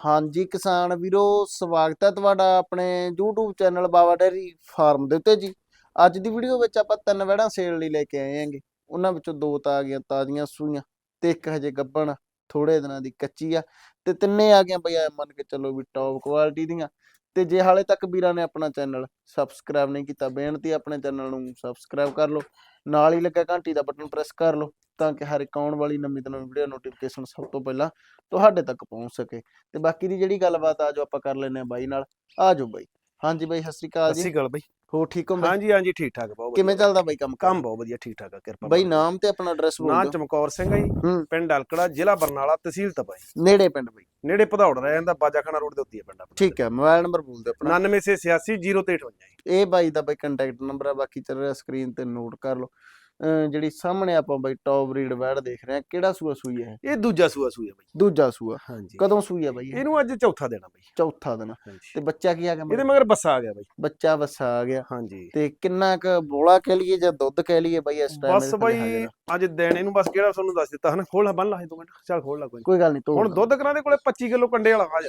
ਹਾਂਜੀ, ਕਿਸਾਨ ਵੀਰੋ, ਸਵਾਗਤ ਹੈ ਤੁਹਾਡਾ ਆਪਣੇ YouTube channel Baba dairy farm ਦੇ ਉੱਤੇ ਜੀ। ਅੱਜ ਦੀ ਵੀਡੀਓ ਵਿੱਚ ਆਪਾਂ ਤਿੰਨ ਵੜਾਂ ਸੇਲ ਲਈ ਲੈ ਕੇ ਆਏ ਆਂਗੇ ਉਹਨਾਂ ਵਿੱਚੋਂ ਦੋ ਤਾਂ ਆ ਗਈਆਂ ਤਾਜ਼ੀਆਂ ਸੂਈਆਂ ਤੇ ਇੱਕ ਹਜੇ ਗੱਬਣ ਥੋੜੇ ਦਿਨਾਂ ਦੀ ਕੱਚੀ ਆ ਤੇ ਤਿੰਨੇ ਆ ਗਈਆਂ ਬਈ ਐ ਮੰਨ ਕੇ ਚੱਲੋ ਵੀ ਟੌਪ ਕੁਆਲਿਟੀ ਦੀਆਂ। ਤੇ ਜੇ ਹਾਲੇ ਤੱਕ ਵੀਰਾਂ ਨੇ ਆਪਣਾ ਚੈਨਲ ਸਬਸਕ੍ਰਾਈਬ ਨਹੀਂ ਕੀਤਾ, ਬੇਨਤੀ ਆਪਣੇ ਚੈਨਲ ਨੂੰ ਸਬਸਕ੍ਰਾਈਬ ਕਰ ਲਓ। ਨਾਲ ਹੀ ਲੱਗਾ ਘੰਟੀ ਦਾ ਬਟਨ ਪ੍ਰੈਸ ਕਰ ਲਓ। ਤਾਂ ਕਿ ਹਰ ਇੱਕ ਆਉਣ ਵਾਲੀ ਨਵੀਂ ਤੋਂ ਨਵੀਂ ਵੀਡੀਓ ਨੋਟੀਫਿਕੇਸ਼ਨ ਸਭ ਤੋਂ ਪਹਿਲਾਂ ਤੁਹਾਡੇ ਤੱਕ ਪਹੁੰਚ ਸਕੇ। ਤੇ ਬਾਕੀ ਦੀ ਜਿਹੜੀ ਗੱਲਬਾਤ ਆ ਜੋ ਆਪਾਂ ਕਰ ਲੈਨੇ ਆ ਬਾਈ ਨਾਲ। ਆ ਜਾਓ ਬਾਈ। ਹਾਂਜੀ ਬਾਈ ਸਤਿ ਸ਼੍ਰੀ ਅਕਾਲ ਜੀ। ਅਸੀਂ ਗੱਲ ਬਈ। ਹੋ ਠੀਕ ਹੋ ਬਾਈ? ਹਾਂਜੀ ਹਾਂਜੀ ਠੀਕ ਠਾਕ ਬਹੁਤ ਕਿਵੇਂ। ਚੱਲਦਾ ਬਾਈ ਕੰਮ ਕੰਮ ਬਹੁਤ ਵਧੀਆ ਠੀਕ ਠਾਕ ਆ ਕਿਰਪਾ ਬਾਈ ਨਾਮ ਤੇ ਆਪਣਾ ਐਡਰੈਸ। ਬੋਲ ਦਿਓ। ਚਮਕੌਰ ਸਿੰਘ ਜੀ। ਹੂੰ। ਪਿੰਡ ਅਲਕੜਾ ਜ਼ਿਲ੍ਹਾ ਬਰਨਾਲਾ ਤਹਿਸੀਲ ਤਪਾਈ ਨੇੜੇ ਪਿੰਡ ਬਾਈ। ਨੇੜੇ ਭਦੌੜ ਰਹਿ ਜਾਂਦਾ ਬਾਜਾਖਾਨਾ ਰੋਡ ਦੇ ਉੱਤੇ ਹੀ ਪਿੰਡ ਆਪਣਾ। ਠੀਕ ਹੈ ਮੋਬਾਈਲ ਨੰਬਰ ਬੋਲ ਦਿਓ ਆਪਣਾ। 9986 ਇਹ ਬਾਈ ਦਾ ਬਾਈ ਕੰਟੈਕਟ ਨੰਬਰ ਆ ਬਾਕੀ ਚੱਲ ਰਿਹਾ ਸਕਰੀਨ ਤੇ ਨੋਟ ਕਰ ਲਓ। ਜਿਹੜੀ ਸਾਹਮਣੇ ਆਪਾਂ ਬਾਈ ਟੌਪ ਰੀਡ ਵੈੜ ਦੇਖ ਰਹੇ ਆ ਕਿਹੜਾ ਸੂਆ ਸੂਈ ਹੈ ਇਹ? ਦੂਜਾ ਸੂਆ ਸੂਆ ਬਈ। ਦੂਜਾ ਸੂਆ। ਹਾਂਜੀ। ਕਦੋਂ ਸੂਈ ਹੈ ਬਾਈ ਇਹ? ਇਹਨੂੰ ਅੱਜ ਚੌਥਾ ਦੇਣਾ ਬਈ। ਚੌਥਾ ਹਾਂਜੀ। ਤੇ ਬੱਚਾ ਕੀ ਆ ਗਿਆ ਇਹਦੇ? ਮਗਰ? ਬੱਸਾ ਆ ਗਿਆ ਬਈ। ਬੱਚਾ ਵਸਾ ਆ ਗਿਆ। ਹਾਂਜੀ। ਤੇ ਕਿੰਨਾ ਕ ਬੋਲਾ ਕਹਿ ਲਈਏ ਜਾਂ ਦੁੱਧ ਕਹਿ ਲਈਏ ਬਾਈ ਇਸ ਟਾਈਮ ਬਸ ਬਈ ਅੱਜ ਦੇਣ ਇਹਨੂੰ ਬਸ ਕਿਹੜਾ ਤੁਹਾਨੂੰ ਦੱਸ ਦਿੱਤਾ ਹਨਾ? ਖੋਲ ਬੰਨ ਲਾ ਤੂੰ ਮਿੰਟ। ਚੱਲ ਖੋਲ ਲਾ ਕੋਈ ਗੱਲ ਨਹੀਂ ਤੋੜ ਹੁਣ। ਦੁੱਧ ਕਰਾਂ ਦੇ ਕੋਲੇ 25 ਕਿਲੋ ਕੰਡੇ ਵਾਲਾ ਆ ਜਾ।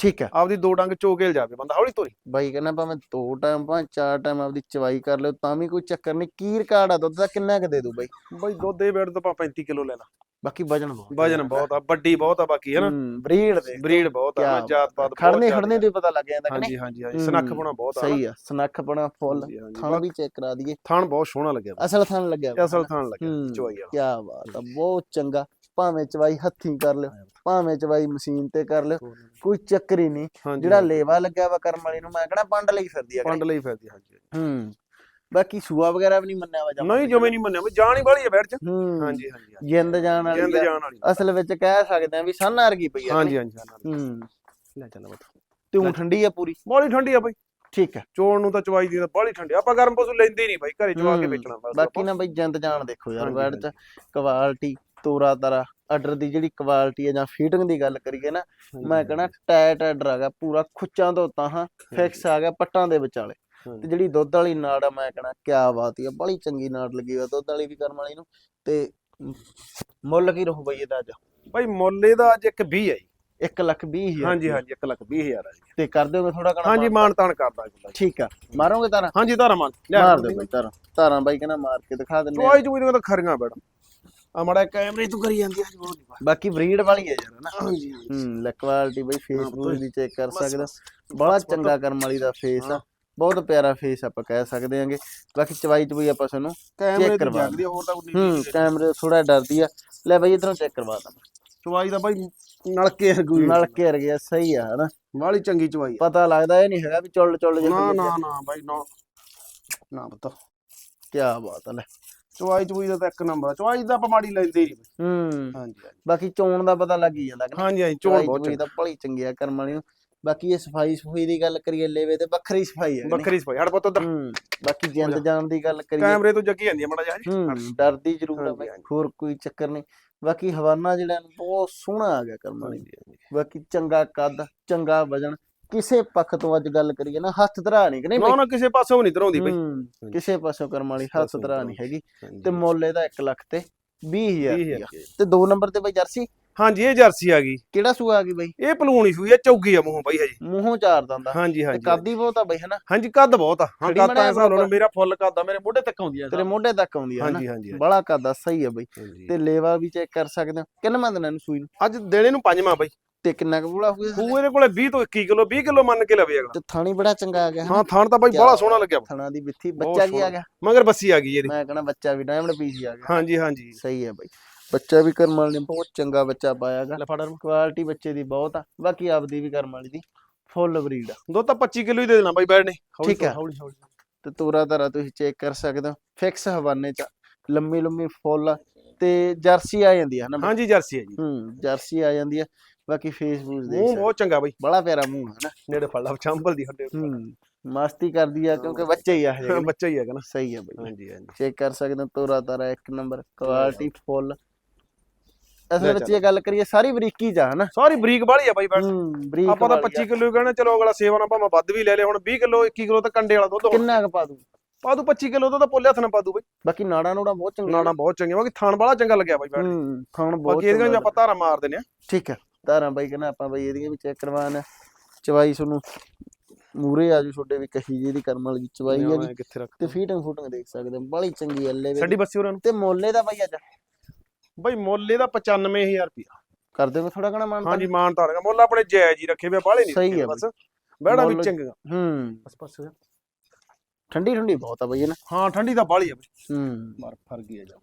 ਠੀਕ ਹੈ। ਆਪਦੀ ਦੋ ਡੰਗ ਚੋਕੇਲ ਜਾਵੇ ਬੰਦਾ ਹੌਲੀ ਤੋਰੀ ਬਾਈ ਕਹਿੰਦਾ ਭਾਵੇਂ ਦੋ ਟਾਈਮ ਭਾਵੇਂ ਚਾਰ ਟਾਈਮ ਆਪਦੀ ਚਵਾਈ ਕਰ ਲਿਓ ਤਾਂ ਵੀ ਕੋਈ ਚੱਕਰ ਨਹੀਂ। ਕੀ ਰਿਕਾਰਡ ਆ ਦੁੱਧ ਦਾ ਕਿੰਨਾ ਕ ਦੇ ਦੂ ਬਾਈ? ਬਈ ਦੁੱਧ ਦੇ ਵੇੜ ਤੋਂ ਆਪਾਂ 35 ਕਿਲੋ ਲੈ ਲਾ। ਬਾਕੀ ਵਜਨ ਬਹੁਤ ਵਜਨ ਬਹੁਤ ਆ ਵੱਡੀ ਬਹੁਤ ਆ ਬਾਕੀ ਹੈ ਨਾ ਬਰੀਡ ਦੇ। ਬਰੀਡ ਬਹੁਤ ਆ ਜਾਤ ਪਾਤ ਖੜਨੇ ਖੜਨੇ ਤੇ ਪਤਾ ਲੱਗ ਜਾਂਦਾ ਕਿ ਹਾਂਜੀ ਹਾਂਜੀ ਹਾਂਜੀ। ਸਨੱਖ ਬਣਾ ਬਹੁਤ ਆ ਸਹੀ ਆ ਸਨੱਖ ਬਣਾ ਫੁੱਲ। ਥਣ ਵੀ ਚੈੱਕ ਕਰਾ ਦਈਏ। ਥਣ ਬਹੁਤ ਸੋਹਣਾ ਲੱਗਿਆ। ਅਸਲ ਥਣ ਲੱਗਿਆ ਅਸਲ। ਥਣ ਲੱਗਿਆ ਵਾਲਾ। ਕਿਆ ਬਾਤ ਆ ਬਹੁਤ ਚੰਗਾ। ਭਾਵੇਂ ਚਵਾਈ ਹੱਥੀਂ ਕਰ ਲਿਓ ਭਾਵੇਂ ਚਵਾਈ ਮਸ਼ੀਨ ਤੇ ਕਰ ਲਿਓ ਕੋਈ ਚੱਕਰ ਹੀ ਨਹੀਂ। ਜਿਹੜਾ ਲੇਵਾ ਲੱਗਿਆ ਵਾ ਕਰਮ ਵਾਲੀ ਨੂੰ ਮੈਂ ਕਹਣਾ ਪੰਡ ਲਈ ਫਿਰਦੀ ਆ ਪੰਡ ਲਈ ਫਿਰਦੀ ਹਾਂਜੀ? ਹੂੰ। ਬਾਕੀ ਸੂਆ ਵਗੈਰਾ ਵੀ ਨਹੀਂ ਮੰਨਿਆ ਵਾ ਨਹੀਂ ਜਿਵੇਂ ਨਹੀਂ ਮੰਨਿਆ। ਬਈ ਜਾਣ ਹੀ ਵਾਲੀ ਆ ਬੈਠ ਚ। ਹਾਂਜੀ ਹਾਂਜੀ। ਜਿੰਦ ਜਾਣ ਵਾਲੀ ਜਿੰਦ। ਜਾਣ ਵਾਲੀ ਅਸਲ ਵਿੱਚ ਕਹਿ ਸਕਦੇ ਆ ਵੀ ਸੰਨ ਵਰਗੀ ਪਈ ਆ ਹਾਂਜੀ ਹਾਂਜੀ ਹੂੰ। ਲੈ ਚੱਲ ਬਤ ਤੇ ਉਹ ਠੰਡੀ ਆ ਪੂਰੀ? ਬੜੀ ਠੰਡੀ ਆ ਬਈ। ਠੀਕ ਹੈ ਚੋਣ ਨੂੰ ਤਾਂ ਚਵਾਈ ਦੀ ਬੜੀ ਠੰਡੀ ਆ। ਆਪਾਂ ਗਰਮ ਪਸ਼ੂ ਲੈਂਦੇ ਨਹੀਂ ਬਾਈ ਘਰੇ ਚਵਾ ਕੇ ਵੇਚਣਾ ਬਸ ਬਾਕੀ ਨਾ ਬਈ ਜਿੰਦ ਜਾਣ ਦੇਖੋ ਯਾਰ ਵੈੜ ਚ ਕੁਆਲਿਟੀ ਤੋਰਾ ਤਰਾ ਆਰਡਰ ਦੀ ਜਿਹੜੀ ਕੁਆਲਿਟੀ ਹੈ ਜਾਂ ਫੀਟਿੰਗ ਦੀ ਗੱਲ ਕਰੀਏ ਨਾ। ਮੈਂ ਕਹਣਾ ਟਾਇਟ ਆਰਡਰ ਆ ਗਿਆ ਪੂਰਾ ਖੁੱਚਾਂ ਤੋਂ ਤਾਂ ਫਿਕਸ ਆ ਗਿਆ ਪੱਟਾਂ ਦੇ ਵਿਚਾਲੇ। ਤੇ ਜਿਹੜੀ ਦੁੱਧ ਵਾਲੀ ਨਾੜ ਆ ਮੈਂ ਕਹਣਾ ਕਿਆ ਬਾਤ ਆ ਬੜੀ ਚੰਗੀ ਨਾੜ ਲੱਗੀ ਹੋਈ ਆ ਦੁੱਧ ਵਾਲੀ ਵੀ ਕਰਮ ਵਾਲੀ ਨੂੰ। ਤੇ ਮ, ਮੁੱਲ ਕੀ ਰਹੂ ਬਈ ਇਹਦਾ ਅੱਜ? ਬਾਈ ਮੁੱਲ ਇਹਦਾ ਅੱਜ ਇੱਕ 20 ਆ ਜੀ। 1 ਲੱਖ 20 ਹਜ਼ਾਰ। ਹਾਂਜੀ। ਹਾਂਜੀ 1 ਲੱਖ 20 ਹਜ਼ਾਰ ਆ ਜੀ। ਤੇ ਕਰ ਦਿਓਗੇ ਥੋੜਾ ਕਣਾ ਹਾਂਜੀ ਮਾਨ ਤਾਨ ਕਰਦਾ ਜੀ ਠੀਕ ਆ ਮਾਰੋਗੇ ਤਾਰਾਂ? ਹਾਂਜੀ ਧਾਰਾ ਮਾਨ ਮਾਰ ਦਿਓ ਬਈ ਤਾਰਾਂ। ਤਾਰਾਂ ਬਾਈ ਕਹਿੰਦਾ ਮਾਰ ਕੇ ਦਿਖਾ ਦਿੰਦੇ ਆ। ਚਵਾਈ ਚੁਈ ਦੀਆਂ ਤਾਂ ਖਰੀਆਂ ਬੈਠ ਆ ਮੜਾ ਕੈਮਰੇ ਤੂੰ ਕਰੀ ਜਾਂਦੀ ਆ ਜੀ ਬਹੁਤ ਨਹੀਂ ਬਾਕੀ ਬਰੀਡ ਵਾਲੀ ਹੈ ਯਾਰ ਨਾ? ਹਾਂਜੀ ਹੂੰ ਲੈ ਕੁਆਲਿਟੀ ਬਈ ਫੇਸ ਦੀ ਚੈੱਕ ਕਰ ਬਸ, ਸਕਦਾ ਬਸ। ਬੜਾ ਬਸ। ਚੰਗਾ ਕਰਮ ਵਾਲੀ ਦਾ ਫੇਸ ਆ। ਹਾਂ। ਬਹੁਤ ਪਿਆਰਾ ਫੇਸ ਆਪਾਂ ਕਹਿ ਸਕਦੇ ਆਂਗੇ। ਬਾਕੀ ਚਵਾਈ ਚਵਾਈ ਆਪਾਂ ਸਾਨੂੰ ਕੈਮਰੇ ਕਰਵਾ ਜਗਦੀ ਆ, ਹੋਰ ਤਾਂ ਕੋਈ ਹੂੰ। ਕੈਮਰੇ ਥੋੜਾ ਡਰਦੀ ਆ। ਲੈ ਬਈ ਇਧਰੋਂ ਚੈੱਕ ਕਰਵਾ ਦਾਂ ਚਵਾਈ ਦਾ ਬਾਈ ਨਲਕੇ ਵਰਗੂ ਨਲ ਘੇਰ ਗਿਆ ਸਹੀ ਆ ਹਨਾ ਵਾਲੀ ਚੰਗੀ ਚਵਾਈ ਆ। ਪਤਾ ਲੱਗਦਾ ਇਹ ਨਹੀਂ ਹੈਗਾ ਵੀ ਚੁੱਲ ਚੁੱਲ ਜਿਹਾ ਨਾ ਨਾ ਨਾ ਬਾਈ ਨਾ। ਨਾ ਬਤਾ ਕੀ ਬਾਤ ਆ ਲੈ। ਚਵਾਈ ਚਵਾਈ ਦਾ ਤਾਂ ਇੱਕ ਨੰਬਰ ਆ। ਚਵਾਈ ਦਾ ਆਪਾਂ ਮਾੜੀ ਲੈਂਦੇ ਹੀ ਨਹੀਂ ਹੂੰ ਹਾਂਜੀ ਹਾਂਜੀ। ਬਾਕੀ ਚੋਣ ਦਾ ਪਤਾ ਲੱਗ ਹੀ ਜਾਂਦਾ ਕਿ ਹਾਂਜੀ ਹਾਂਜੀ ਚੋਣ ਬਹੁਤ ਬਹੁਤ ਤਾਂ ਭਲੀ ਚੰਗੀ ਆ ਕਰਮ ਵਾਲੀ ਨੂੰ। ਬਾਕੀ ਇਹ ਸਫ਼ਾਈ ਸਫ਼ਾਈ ਦੀ ਗੱਲ ਕਰੀਏ ਲੇਵੇ ਤੇ ਵੱਖਰੀ ਸਫ਼ਾਈ ਹੈ ਬੱਕਰੀ ਸਪਾਈ ਹੜ ਪੁੱਤ ਉਧਰ। ਹੂੰ ਬਾਕੀ ਜਿੰਦ ਜਾਣ ਦੀ ਗੱਲ ਕਰੀਏ। ਕੈਮਰੇ ਤੋਂ ਜੱਗੀ ਜਾਂਦੀ ਆ ਮੜਾ ਜਿਹਾ ਹੂੰ ਡਰਦੀ ਜ਼ਰੂਰ ਆ ਹਾਂਜੀ, ਬਾਈ ਹਾਂਜੀ। ਹੋਰ ਕੋਈ ਚੱਕਰ ਨਹੀਂ। ਬਾਕੀ ਹਵਾਨਾ ਜਿਹੜਾ ਬਹੁਤ ਸੋਹਣਾ ਆ ਗਿਆ ਕਰਮ ਵਾਲੀ। ਬਾਕੀ ਚੰਗਾ ਕੱਦ ਚੰਗਾ ਵਜਨ ਕਿਸੇ ਪੱਖ ਤੋਂ ਅੱਜ ਗੱਲ ਕਰੀਏ ਨਾ ਹੱਥ ਧਰਾ ਨਹੀਂ ਕਿ ਨਹੀਂ ਨਾ ਨਾ ਕਿਸੇ ਪਾਸੋਂ ਨਹੀਂ ਧਰਾਉਂਦੀ ਬਾਈ। ਹੂੰ, ਕਿਸੇ ਪਾਸੋਂ ਕਰਮ ਵਾਲੀ ਹੱਥ ਧਰਾ ਨਹੀਂ। ਹੈਗੀ। ਤੇ ਮੁੱਲ ਇਹਦਾ 1 ਲੱਖ ਤੇ 20000 ਵੀਹ ਰੁਪਇਆ ਹਜ਼ਾਰ। ਤੇ ਦੋ ਨੰਬਰ ਤੇ ਬਈ ਜਰਸੀ? ਹਾਂਜੀ ਇਹ ਜਰਸੀ ਆ ਗਈ। ਕਿਹੜਾ ਸੂਆ ਆ ਗਈ ਬਈ? ਇਹ ਪਲੂਣੀ ਸੂਈ ਆ ਚੌਗੀ ਆ ਮੂੰਹੋਂ ਬਾਈ ਹਜੀ। ਮੂੰਹੋਂ ਚਾਰ ਦੰਦਾ ਹਾਂਜੀ ਹਾਂਜੀ ਕੱਦ ਬਹੁਤ ਆ ਬਈ ਹਨਾ? ਹਾਂਜੀ ਕੱਦ ਬਹੁਤ ਆ। ਹਾਂ ਕੱਦ ਤਾਂ ਹਿਸਾਬ ਨਾਲ। ਮੇਰਾ ਫੁੱਲ ਕੱਦ ਆ ਮੇਰੇ ਮੋਢੇ ਤੱਕ ਆਉਂਦੀ ਆ ਤੇਰੇ ਮੋਢੇ ਤੱਕ ਆਉਂਦੀ ਆ ਹਾਂਜੀ ਹਾਂਜੀ ਬੜਾ ਕੱਦ ਆ ਸਹੀ ਆ ਬਈ। ਤੇ ਲੇਵਾ ਵੀ ਚੈੱਕ ਕਰ ਸਕਦੇ ਹੋ। ਕਿੰਨਾ ਦਿਨਾਂ ਨੂੰ ਸੂਈ ਨੂੰ? ਅੱਜ ਦੇਣੇ ਨੂੰ ਪੰਜਵਾਂ ਬਾਈ। ਤੇ ਕਿੰਨਾ ਕੁ ਬੂਲਾ ਇਹਦੇ ਕੋਲੇ 20 ਤੋਂ 21 ਕਿਲੋ 20 ਕਿਲੋ ਮੰਨ ਕੇ ਲਵੇ ਅਗਲਾ। ਤੇ ਥਾਣੀ ਬੜਾ ਚੰਗਾ ਆ ਗਿਆ ਹਾਂ ਥਣ ਤਾਂ ਬਾਈ ਬੜਾ ਸੋਹਣਾ ਲੱਗਿਆ। ਥਣਾ ਦੀ ਬਹੁਤ ਬੱਚਾ ਕੀ ਆ। ਗਿਆ। ਮਗਰ ਬੱਸੀ ਆ ਗਈ ਇਹਦੀ। ਮੈਂ ਕਹਣਾ ਬੱਚਾ ਵੀ ਡਾਇਮੰਡ ਪੀਸ ਆ ਗਿਆ। ਹਾਂਜੀ ਹਾਂਜੀ। ਸਹੀ ਹੈ ਬਈ। ਬੱਚਾ ਵੀ ਕਰਮ ਵਾਲੀ ਨੇ ਬਹੁਤ ਚੰਗਾ ਬੱਚਾ ਪਾਇਆਗਾ ਕੁਆਲਿਟੀ ਬੱਚੇ ਦੀ ਬਹੁਤ ਆ। ਬਾਕੀ ਆਪਦੀ ਵੀ ਕਰਮ ਵਾਲੀ ਦੀ ਫੁੱਲ ਬਰੀਡ ਦੋ ਤਾਂ 25 ਕਿਲੋ ਹੀ ਦੇ ਦੇਣਾ ਬਾਈ ਬੈਠ ਨੇ। ਹੌਲੀ ਠੀਕ ਹੈ। ਹੌਲੀ ਹੌਲੀ ਤੇ ਤੋਰਾ ਧਰਾ ਤੁਸੀਂ ਚੈੱਕ ਕਰ ਸਕਦੇ ਹੋ। ਫਿਕਸ ਹਵਾਨੇ ਚ ਲੰਮੀ ਲੰਮੀ ਫੁੱਲ ਤੇ ਜਰਸੀ ਆ ਜਾਂਦੀ ਹੈ ਨਾ? ਹਾਂਜੀ ਜਰਸੀ ਹੈ ਜੀ। ਹੂੰ ਜਰਸੀ ਆ ਜਾਂਦੀ ਹੈ ਬਾਕੀ ਫੇਸਬੁੱਕ ਦੇ ਮੂੰਹ ਬਹੁਤ ਚੰਗਾ ਬਾਈ। ਬੜਾ ਪਿਆਰਾ ਮੂੰਹ ਹੈ ਨਾ। ਨੇੜੇ ਫੜ ਲਾ ਚੰਬਲ ਦੀ ਹੱਡੇ ਹੂੰ ਮਸਤੀ ਕਰਦੀ ਆ ਕਿਉਂਕਿ ਬੱਚੇ ਹੀ ਆ ਹਜੇ ਬੱਚਾ ਹੀ ਹੈਗਾ ਨਾ। ਸਹੀ ਹੈ ਬਈ। ਹਾਂਜੀ ਹਾਂਜੀ। ਚੈੱਕ ਕਰ ਸਕਦੇ ਹੋ ਤੋਰਾ ਤਾਰਾ ਇੱਕ ਨੰਬਰ ਕੁਆਲਿਟੀ ਫੁੱਲ ਅਸਲ ਵਿੱਚ। ਇਹ ਗੱਲ ਕਰੀਏ ਸਾਰੀ ਬਰੀਕੀ ਜਾ ਹਨਾ? ਸਾਰੀ ਬਰੀਕ ਵਾਲੀ ਆ ਬਾਈ ਬਰੀਕ ਆਪਾਂ ਤਾਂ ਵਾਲੀ ਆ। 25 ਕਿਲੋ ਕਹਿੰਦੇ ਚਲੋ ਅਗਲਾ ਸੇਵਾ ਨਾ ਭਾਵੇਂ ਵੱਧ ਵੀ ਲੈ ਲੇ ਹੁਣ 20 ਕਿਲੋ 21 ਕਿਲੋ ਤਾਂ ਕੰਡੇ ਵਾਲਾ ਦੁੱਧ ਕਿੰਨਾ ਕੁ ਪਾ ਦੂ? ਪਾ ਦੂ 25 ਕਿਲੋ ਤਾਂ ਪੋਲੇ ਹੱਥ ਨਾਲ ਪਾ ਦੂ ਬਾਈ। ਬਾਕੀ ਨਾੜਾ ਨੂੜਾ ਬਹੁਤ ਚੰਗਾ ਨਾਣਾ ਬਹੁਤ ਚੰਗੇ ਬਾਕੀ ਥਣ ਵਾਲਾ ਚੰਗਾ ਲੱਗਿਆ ਬਾਈ ਬੈਠ ਖਾਣ ਬਹੁਤ ਬਾਕੀ ਵੀ ਚੰਗਾ ਆਪਾਂ ਧਾਰਾ ਮਾਰ ਦਿੰਨੇ ਆ ਠੀਕ ਹੈ ਧਾਰਾਂ ਬਾਈ ਕਹਿੰਦਾ ਆਪਾਂ ਬਾਈ ਇਹਦੀਆਂ ਵੀ ਚੈੱਕ ਕਰਵਾਉਣ। ਚਵਾਈ ਤੁਹਾਨੂੰ ਮੂਰੇ ਆ ਜੂ ਛੋਡੇ ਵੀ ਕਹੀ ਜੀ ਦੀ ਕਰਮ ਵਾਲੀ ਚਵਾਈ ਹੈ ਜੀ। ਤੇ ਫੀਟਿੰਗ ਫੂਟਿੰਗ ਦੇਖ ਸਕਦੇ ਹੋ ਬੜੀ ਚੰਗੀ ਅੱਲੇ ਸਾਡੀ ਬੱਸੀ ਉਹਨਾਂ ਨੂੰ। ਤੇ ਮੋਲੇ ਦਾ ਬਾਈ ਅੱਜ? ਬਾਈ ਮੁੱਲ ਇਹਦਾ 95000 ਰੁਪਇਆ। ਕਰ ਦਿਓ ਥੋੜਾ ਘਣਾ ਮਾਨ ਹਾਂਜੀ ਮਾਨ ਤਾਰਗਾ ਮੁੱਲ ਆਪਣੇ ਜਾਇਜ਼ ਹੀ ਰੱਖੇ ਵੇ ਬਾਹਲੇ ਨਹੀਂ ਸਹੀ ਰੱਖੇ ਹੈ ਬਸ। ਬਹਿਣਾ ਵੀ ਚੰਗਾ। ਹੂੰ। ਬਸ ਬਸ। ਗਿਆ। ਠੰਡੀ ਠੰਡੀ ਬਹੁਤ ਆ ਬਾਈ ਨਾ? ਹਾਂ ਠੰਡੀ ਤਾਂ ਬਾਹਲੀ ਆ ਬਈ। ਹੂੰ। ਮਾਰ ਫਰ ਗਈ ਆ ਜਾ।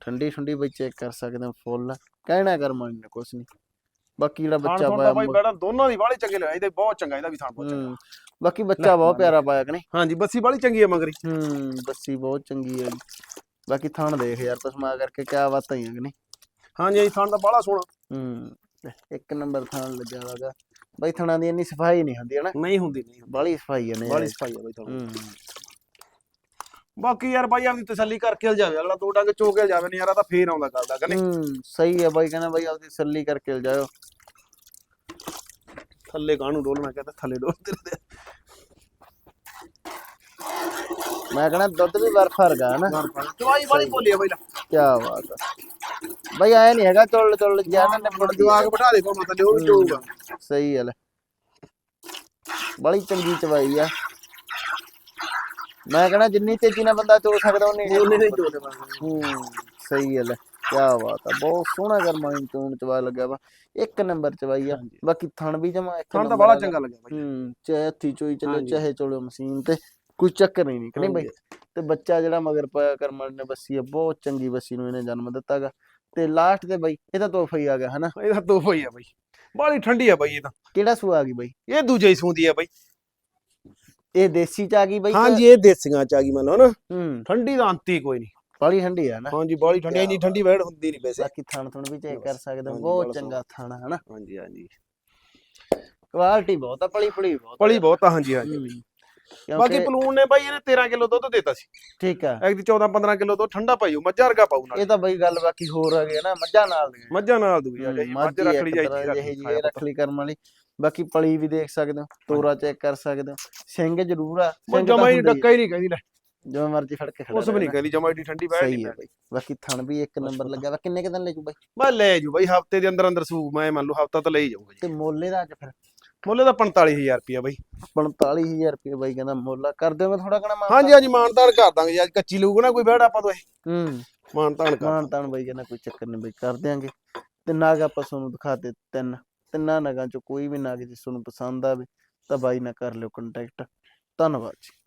ਠੰਡੀ ਠੰਡੀ ਬਾਈ ਚੈੱਕ ਕਰ ਸਕਦੇ ਹੋ ਫੁੱਲ। ਕਹਿਣਾ ਕਰ ਮਾਨ ਨੇ ਕੁਛ ਨਹੀਂ। ਬਾਕੀ ਜਿਹੜਾ ਬੱਚਾ ਪਾਇਆ ਬਾਈ ਬਹਿਣਾ ਦੋਨਾਂ ਦੀ ਬਾਹਲੀ ਚੰਗੇ ਲਿਆ ਇਹਦੇ ਬਹੁਤ ਚੰਗਾ ਇਹਦਾ ਵੀ ਥਾਣ ਬਹੁਤ ਚੰਗਾ। ਹੂੰ ਬਾਕੀ ਬੱਚਾ ਬਹੁਤ ਪਿਆਰਾ ਪਾਇਆ ਕਿ ਨਹੀਂ? ਹਾਂਜੀ ਬੱਸੀ ਬਾਹਲੀ ਚੰਗੀ ਆ ਮਗਰੀ। ਹੂੰ ਬੱਸੀ ਬਹੁਤ ਚੰਗੀ ਹੈ ਜੀ। ਬਾਕੀ ਥਣ ਦੇਖ ਯਾਰ ਤਸਮਾ ਕਰਕੇ ਕਿਆ ਬਾਤਾਂ ਹੀ ਹੈ ਕਿ ਨਹੀਂ? ਹਾਂਜੀ ਇਹ ਥਾਣ ਦਾ ਬਾਹਲਾ ਸੋਹਣਾ। ਹੂੰ ਇੱਕ ਨੰਬਰ ਥਣ ਲੱਗਿਆ ਹੋਗਾ ਬਾਈ ਥਣਾ ਦੀ ਇੰਨੀ ਸਫ਼ਾਈ ਨਹੀਂ ਹੁੰਦੀ ਹਨਾ? ਨਹੀਂ ਹੁੰਦੀ ਨਹੀਂ ਬਾਲੀ ਸਫ਼ਾਈ ਹੈ ਨੇ ਬਾਹਲੀ ਸਫ਼ਾਈ ਆ ਬਾਈ ਥਾਣ ਹੂੰ। ਬਾਕੀ ਯਾਰ ਬਾਈ ਆਪਦੀ ਤਸੱਲੀ ਕਰਕੇ ਹਲ ਜਾਵੇ ਅਗਲਾ ਦੋ ਡੰਗ ਚੋ ਕੇ ਜਾਵੇ ਨਹੀਂ ਯਾਰ ਆ ਤਾਂ ਫੇਰ ਆਉਂਦਾ ਗੱਲ ਦਾ ਕਹਿੰਦੇ ਹੂੰ ਸਹੀ ਹੈ ਬਾਈ ਕਹਿੰਦਾ ਬਾਈ ਆਪਦੀ ਸੱਲੀ ਕਰਕੇ ਜਾਇਓ। ਥੱਲੇ ਕਾਹਨੂੰ ਡੋਲਣਾ ਕਹਿੰਦਾ ਥੱਲੇ ਡੋਲ ਦਿੰਦੇ ਮੈਂ ਕਹਿੰਦਾ ਦੁੱਧ ਵੀ ਬਰਫ ਵਰਗਾ ਹਨਾ ਦਵਾਈ ਬਾਹਲੀ ਬੋਲੀ ਆ ਬਾਈ ਲਾ। ਕੀ ਬਾਤ ਹੈ। ਬਾਈ ਆਇਆ ਨਹੀਂ ਹੈਗਾ ਚੁੱਲ ਚੁੱਲ ਜ਼ਿਆਦਾ ਨਿਪੜ ਜਵਾਕ ਬਿਠਾ ਦੇ ਕੋਲ ਥੱਲੇ ਉਹ ਵੀ ਚੋਊਗਾ। ਸਹੀ ਹੈ। ਲੈ ਬੜੀ ਚੰਗੀ ਚਵਾਈ ਆ। ਮੈਂ ਕਹਿੰਦਾ ਜਿੰਨੀ ਤੇਜ਼ੀ ਨਾਲ ਬੰਦਾ ਚੋ ਸਕਦਾ ਉਨੀ ਉਹਨੇ ਨਹੀਂ ਚੋਦੇ ਹੂੰ ਸਹੀ ਹੈ ਲੈ ਕੀ ਬਾਤ ਆ ਬਹੁਤ ਸੋਹਣਾ ਗਰਮਾਈ ਚੋਣ ਚਵਾ ਲੱਗਿਆ ਵਾ ਇੱਕ ਨੰਬਰ ਚਵਾਈ ਆ। ਬਾਕੀ ਥਣ ਵੀ ਜਮਾ ਇੱਕ ਥਾਣ ਤਾਂ ਆ। ਚੰਗਾ ਲੱਗਿਆ ਬਾਈ। ਹੂੰ ਚਾਹੇ ਹੱਥੀ ਚੋਈ ਚੱਲੋ। ਚਾਹੇ ਚੋਲੋ ਮਸ਼ੀਨ ਤੇ ਕੋਈ ਚੱਕਰ ਨਹੀਂ ਨਿਕਲੇ ਬਾਈ? ਤੇ ਬੱਚਾ ਜਿਹੜਾ ਮਗਰ ਪਾਇਆ ਕਰਮਨ ਨੇ ਬੱਸੀ ਆ ਬਹੁਤ ਚੰਗੀ ਬੱਸੀ ਨੂੰ ਇਹਨੇ ਜਨਮ ਦਿੱਤਾਗਾ ਤੇ ਲਾਸਟ ਤੇ ਬਾਈ ਇਹ ਤਾਂ ਤੋਹਫਾ ਹੀ ਆ ਗਿਆ ਹਨਾ? ਇਹਦਾ ਤੋਹਫਾ ਹੀ ਆ ਬਾਈ। ਬਾਹਲੀ ਠੰਡੀ ਆ ਬਾਈ ਇਹ ਤਾਂ। ਕਿਹੜਾ ਸੂ ਆ ਗਈ ਬਾਈ? ਇਹ ਦੂਜੇ ਹੀ ਸੂੰਦੀ ਆ ਬਾਈ। ਇਹ ਦੇਸੀ ਚ ਆ ਗਈ ਬਾਈ ਹਾਂਜੀ ਇਹ ਦੇਸੀਆਂ ਚ ਆ ਗਈ ਮੰਨ ਲਓ ਨਾ। ਹੂੰ। ਠੰਡੀ ਦਾ ਅੰਤ ਹੀ ਕੋਈ ਨਹੀਂ ਬੜੀ ਠੰਡੀ ਆ ਨਾ। ਹਾਂਜੀ ਬਾਹਲੀ ਠੰਡੀ ਇੰਨੀ ਠੰਡੀ ਵੈੜ ਹੁੰਦੀ ਨਹੀਂ ਵੈਸੇ। ਬਾਕੀ ਥਣ ਥਣ ਵੀ ਚੈੱਕ ਕਰ ਸਕਦੇ ਹੋ ਬਹੁਤ ਚੰਗਾ ਥਣ ਹਨਾ? ਹਾਂਜੀ ਹਾਂਜੀ। ਕੁਆਲਿਟੀ ਬਹੁਤ ਆ ਪਲੀ ਪਲੀ ਬਹੁਤ। ਪਲੀ ਬਹੁਤ ਆ ਹਾਂਜੀ ਹਾਂਜੀ। ਹੂੰ। ਬਾਕੀ ਪਲੂਨ ਨੇ ਬਾਈ ਇਹਨੇ 13 ਕਿਲੋ ਦੁੱਧ ਦਿੱਤਾ ਸੀ। ਠੀਕ ਆ। ਇੱਕ ਦੀ 14 15 ਕਿਲੋ ਦੁੱਧ ਠੰਡਾ ਪਾਈਓ ਮੱਝਾਂ ਵਰਗਾ ਪਾਉ ਨਾਲ। ਇਹ ਤਾਂ ਬਈ ਗੱਲ ਬਾਕੀ ਹੋਰ ਆ ਗਈ ਨਾ ਮੱਝਾਂ ਨਾਲ ਦੀਆਂ ਮੱਝਾਂ ਨਾਲ ਦੂਈ ਆ ਹੂੰ, ਗਈ ਮੱਝ ਰੱਖ ਹੀ ਲਈ ਜਾਈ ਰੱਖ ਲਈ ਕਰਮ ਵਾਲੀ। ਬਾਕੀ ਪਲੀ ਵੀ ਦੇਖ ਸਕਦੇ ਹੋ ਤੋਰਾ ਚੈੱਕ ਕਰ ਸਕਦੇ ਹੋ। ਸਿੰਘ ਜ਼ਰੂਰ ਆ ਸਿੰਘ ਤਾਂ ਜਮਾ ਹੀ ਹੁੰਦਾ ਡੱਕਾ ਹੀ ਨਹੀਂ ਕਹਿੰਦੀ ਲੈ। ਜਿਵੇਂ ਮਰਜ਼ੀ ਫੜ ਕੇ ਖੜਾ ਉਸ ਵੀ ਨਹੀਂ। ਕਹਿੰਦੀ ਜਮਾ ਏਡੀ ਠੰਡੀ ਸਹੀ ਨਹੀਂ ਹੈ ਬਾਈ ਬਾਕੀ ਥਣ ਵੀ ਇੱਕ ਨੰਬਰ ਲੱਗਿਆ ਵਾ। ਕਿੰਨੇ ਕੁ ਦਿਨ ਲੈ ਜੂ ਬਾਈ? ਮੈਂ ਲੈ ਜੂ ਬਾਈ ਹਫ਼ਤੇ ਦੇ ਅੰਦਰ ਅੰਦਰ ਸੂ ਮੈਂ ਮੰਨ ਲਓ ਹਫਤਾ ਤਾਂ ਲੈ ਹੀ ਜਾਊਗਾ ਜੀ। ਤੇ ਮੋਲੇ ਦਾ ਅੱਜ ਫਿਰ? ਮੁੱਲ ਦਾ 45000 ਰੁਪਿਆ ਬਾਈ। 45000 ਰੁਪਏ ਬਾਈ ਕਹਿੰਦਾ ਮੁੱਲ ਕਰ ਦਿਓਗੇ ਥੋੜਾ ਕਣਾ ਮਾਨ ਹਾਂਜੀ ਹਾਂਜੀ ਮਾਨਤਾਨ ਕਰ ਦਾਂਗੇ ਜੀ। ਅੱਜ ਕੱਚੀ ਲਊਗਾ ਨਾ ਕੋਈ ਵੈੜ ਆਪਾਂ ਤੋਂ ਇਹ ਹੂੰ ਮਾਨਤਾਨ ਕਰ ਮਾਨ ਤਾਨ ਬਾਈ ਕਹਿੰਦਾ ਕੋਈ ਚੱਕਰ ਨਹੀਂ ਬਾਈ ਕਰ ਦਿਆਂਗੇ। ਤੇ ਨਾਗ ਆਪਾਂ ਤੁਹਾਨੂੰ ਦਿਖਾਤੇ ਤਿੰਨ। ਤਿੰਨਾਂ ਨਗਾਂ ਚੋਂ ਕੋਈ ਵੀ ਨਗ ਜਿਸ ਨੂੰ ਪਸੰਦ ਆਵੇ ਤਾਂ ਬਾਈ ਨਾਲ ਕਰ ਲਿਓ ਕੰਟੈਕਟ ਧੰਨਵਾਦ ਜੀ।